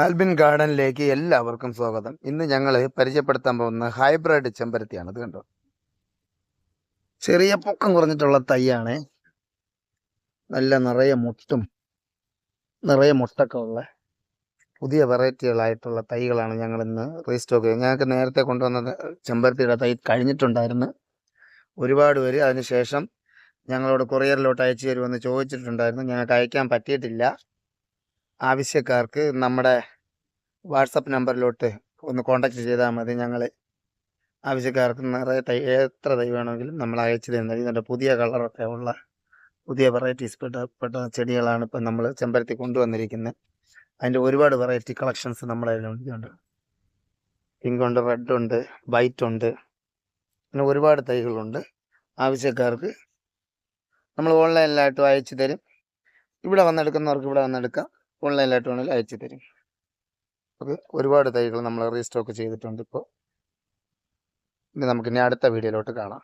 ആൽബിൻ ഗാർഡനിലേക്ക് എല്ലാവർക്കും സ്വാഗതം. ഇന്ന് ഞങ്ങൾ പരിചയപ്പെടുത്താൻ പോകുന്ന ഹൈബ്രിഡ് ചെമ്പരത്തിയാണ്. ഇത് കണ്ടോ? ചെറിയ പൊക്കം കുറഞ്ഞിട്ടുള്ള തൈയാണ്. നല്ല നിറയെ മുട്ടും നിറയെ മുട്ടൊക്കെ ഉള്ള പുതിയ വെറൈറ്റികളായിട്ടുള്ള തൈകളാണ് ഞങ്ങൾ ഇന്ന് റീസ്റ്റോക്ക് ചെയ്തത് ഞങ്ങൾക്ക് നേരത്തെ കൊണ്ടുവന്ന ചെമ്പരത്തിയുടെ തൈ കഴിഞ്ഞിട്ടുണ്ടായിരുന്നു. ഒരുപാട് പേര് അതിനുശേഷം ഞങ്ങളോട് കൊറിയറിലോട്ട് അയച്ചു തരുമെന്ന് ചോദിച്ചിട്ടുണ്ടായിരുന്നു. ഞങ്ങൾക്ക് അയക്കാൻ പറ്റിയിട്ടില്ല. ആവശ്യക്കാർക്ക് നമ്മുടെ വാട്സപ്പ് നമ്പറിലോട്ട് ഒന്ന് കോണ്ടാക്ട് ചെയ്താൽ മതി. ഞങ്ങൾ ആവശ്യക്കാർക്ക് നിറയെ തൈ എത്ര തൈ വേണമെങ്കിലും നമ്മൾ അയച്ചു തരുന്നത് ഇതിന്റെ പുതിയ കളറൊക്കെ ഉള്ള പുതിയ വെറൈറ്റീസ് പെട്ട പെട്ട ചെടികളാണ് ഇപ്പം നമ്മൾ ചെമ്പരത്തി കൊണ്ടുവന്നിരിക്കുന്നത് അതിന്റെ ഒരുപാട് വെറൈറ്റി കളക്ഷൻസ് നമ്മുടെ കയ്യിലുണ്ട് പിങ്ക് ഉണ്ട് റെഡ് ഉണ്ട് വൈറ്റ് ഉണ്ട്. അങ്ങനെ ഒരുപാട് തൈകളുണ്ട്. ആവശ്യക്കാർക്ക് നമ്മൾ ഓൺലൈനിലായിട്ടും അയച്ചു തരും. ഇവിടെ വന്നെടുക്കുന്നവർക്ക് ഇവിടെ വന്നെടുക്കാം. ഓൺലൈനിലായിട്ട് വേണമെങ്കിൽ അയച്ചു തരും. അത് ഒരുപാട് തൈകൾ നമ്മൾ റീസ്റ്റോക്ക് ചെയ്തിട്ടുണ്ട് ഇപ്പോൾ ഇനി നമുക്ക് ഇനി അടുത്ത വീഡിയോയിലോട്ട് കാണാം.